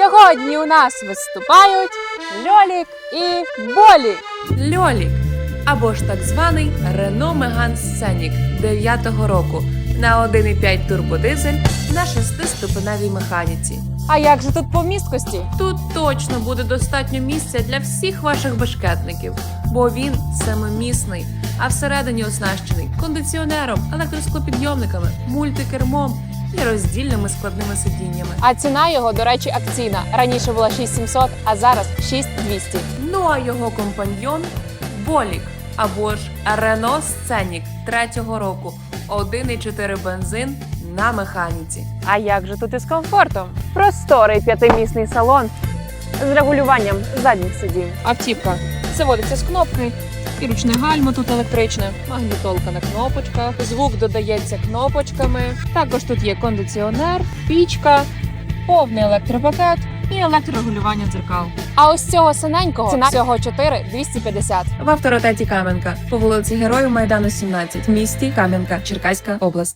Сьогодні у нас виступають Льолік і Болік. Льолік або ж так званий Renault Megane Scenic 9-го року на 1,5 турбодизель на 6-ступеневій механіці. А як же тут по місткості? Тут точно буде достатньо місця для всіх ваших бешкетників, бо він семимісний, а всередині оснащений кондиціонером, електросклопідйомниками, мультикермом і роздільними складними сидіннями. А ціна його, до речі, акційна. Раніше була 6700, а зараз 6200. Ну а його компаньйон Болік або ж Renault Scenic 3-го року 1,4 бензин на механіці. А як же тут із комфортом? Просторий п'ятимісний салон з регулюванням задніх сидінь. Автівка заводиться з кнопки. І ручне гальмо тут електричне, магнітолка на кнопочках, звук додається кнопочками. Також тут є кондиціонер, пічка, повний електропакет і електрорегулювання дзеркал. А ось цього синенького ціна всього 4 250. В авторитеті Кам'янка по вулиці Героїв Майдану 17 в місті Кам'янка, Черкаська область.